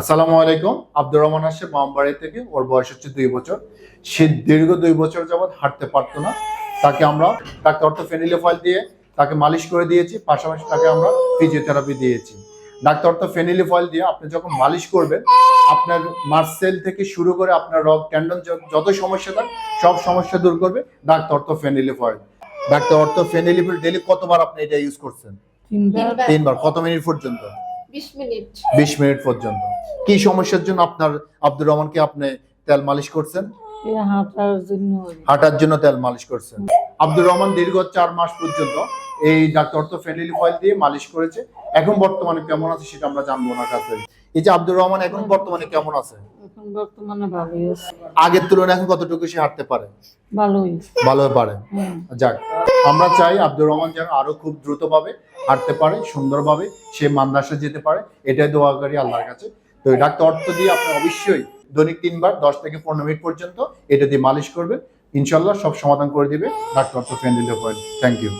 আসসালামু আলাইকুম। আব্দুর রহমান আসে মামবাড়ি থেকে। ওর বয়স হচ্ছে দুই বছর। সে দীর্ঘ দুই বছর যাবৎ হাঁটতে পারতো না। তাকে আমরা ডাক্তার অর্থ ফেনিলিফয়েল দিয়ে তাকে মালিশ করে দিয়েছি। পাশাপাশি তাকে আমরা ফিজিওথেরাপি দিয়েছি। ডাক্তার অর্থ ফেনিলিফয়েল দিয়ে আপনি যখন মালিশ করবেন আপনার মার্সেল থেকে শুরু করে আপনার রক ট্যান্ডন যত সমস্যা থাকে সব সমস্যা দূর করবে ডাক্তার অর্থ ফেনিলিফয়েল ডাক্তার অর্থ ফেনিলিফয়েল ডেলি কতবার আপনি এটা ইউজ করছেন? তিনবার। কত মিনিট পর্যন্ত? মিনিট। বিশ মিনিট পর্যন্ত। কি সমস্যার জন্য আপনার আব্দুর রহমানকে আপনি তেল মালিশ করছেন? হাঁটার জন্য হাঁটার জন্য তেল মালিশ করছেন। আব্দুর রহমান দীর্ঘ চার মাস পর্যন্ত এই ডাক্তার অর্থ ফেনিলি ফয়েল দিয়ে মালিশ করেছে। এখন বর্তমানে কেমন আছে সেটা আমরা জানব ওনার কাছে এই যে আব্দুর রহমান এখন বর্তমানে কেমন আছে? এখন বর্তমানে ভালোই আছে। আগের তুলনায় এখন কতটুকু সে হাঁটতে পারে? ভালোই ভালো পারে। যাক আমরা চাই আব্দুর রহমান যেন আরও খুব দ্রুতভাবে হাঁটতে পারে, সুন্দরভাবে সে মান্দাসে যেতে পারে, এটাই দোয়া করি আল্লাহর কাছে। তো ডাক্তার অর্থ দিয়ে আপনি অবশ্যই দৈনিক তিনবার দশ থেকে পনেরো মিনিট পর্যন্ত এটা দিয়ে মালিশ করবেন। ইনশাল্লাহ সব সমাধান করে দিবে। ডাক্তার অর্থ ফ্রেন্ডলি থ্যাংক ইউ